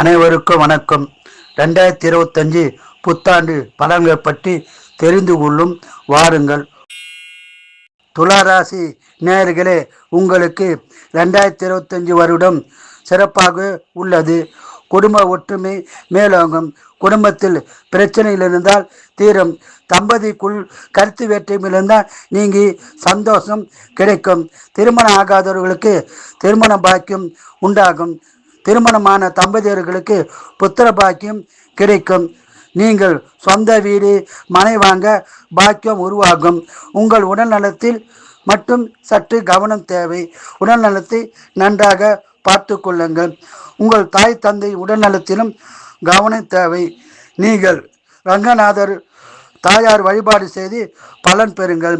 அனைவருக்கும் வணக்கம். ரெண்டாயிரத்தி இருபத்தஞ்சு புத்தாண்டு பலன்கள் பற்றி தெரிந்து கொள்ளும் வாருங்கள். துளாராசி நேர்களே உங்களுக்கு ரெண்டாயிரத்தி இருபத்தஞ்சு வருடம் சிறப்பாக உள்ளது. குடும்ப ஒற்றுமை மேலோங்கும் குடும்பத்தில் பிரச்சனைகள் இருந்தால் தீரும். தம்பதிக்குள் கருத்து வேற்றுமை இருந்தால் நீங்கி சந்தோஷம் கிடைக்கும். திருமணம் ஆகாதவர்களுக்கு திருமண பாக்கியம் உண்டாகும். திருமணமான தம்பதியர்களுக்கு புத்திர பாக்கியம் கிடைக்கும். நீங்கள் சொந்த வீடு மனை வாங்க பாக்கியம் உருவாகும். உங்கள் உடல் நலத்தில் மட்டும் சற்று கவனம் தேவை. உடல் நலத்தை நன்றாக பார்த்து கொள்ளுங்கள். உங்கள் தாய் தந்தை உடல் நலத்திலும் கவனம் தேவை. நீங்கள் ரங்கநாதர் தாயார் வழிபாடு செய்து பலன் பெறுங்கள்.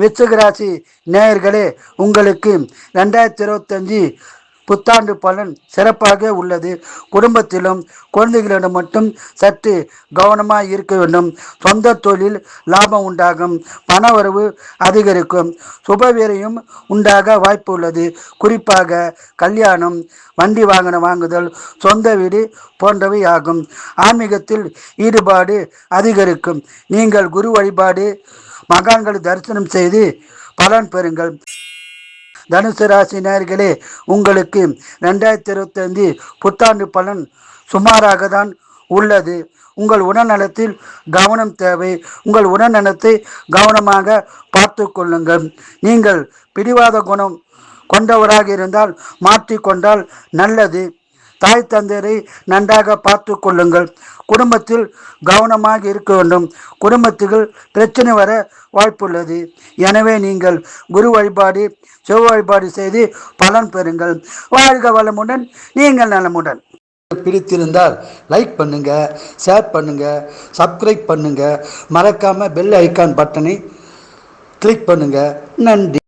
விச்சகராசி நேயர்களே உங்களுக்கு ரெண்டாயிரத்தி இருபத்தஞ்சி புத்தாண்டு பலன் சிறப்பாக உள்ளது. குடும்பத்திலும் குழந்தைகளிடம் மட்டும் சற்று கவனமாக இருக்க வேண்டும். சொந்த தொழில் லாபம் உண்டாகும். பணவரவு அதிகரிக்கும். சுபவீரியம் உண்டாக வாய்ப்பு உள்ளது. குறிப்பாக கல்யாணம் வண்டி வாகனம் வாங்குதல் சொந்த வீடு போன்றவை ஆகும். ஆன்மீகத்தில் ஈடுபாடு அதிகரிக்கும். நீங்கள் குரு வழிபாடு மகான்களை தரிசனம் செய்து பலன் பெறுங்கள். தனுசு ராசி உங்களுக்கு ரெண்டாயிரத்தி இருபத்தைந்து புத்தாண்டு பலன் சுமாராக தான் உள்ளது. உங்கள் உடல்நலத்தில் கவனம் தேவை. உங்கள் உடல்நலத்தை கவனமாக பார்த்து கொள்ளுங்கள். நீங்கள் பிடிவாத குணம் கொண்டவராக இருந்தால் மாற்றிக்கொண்டால் நல்லது. தாய் தந்தையரை நன்றாக பார்த்து கொள்ளுங்கள். குடும்பத்தில் கவனமாக இருக்க வேண்டும். குடும்பத்துக்கு பிரச்சனை வர வாய்ப்புள்ளது. எனவே நீங்கள் குரு வழிபாடு சிவ வழிபாடு செய்து பலன் பெறுங்கள். வாழ்க வளமுடன் நீங்கள் நலமுடன். பிடித்திருந்தால் லைக் பண்ணுங்க ஷேர் பண்ணுங்க சப்ஸ்கிரைப் பண்ணுங்க. மறக்காம பெல் ஐக்கான் பட்டனை கிளிக் பண்ணுங்க. நன்றி.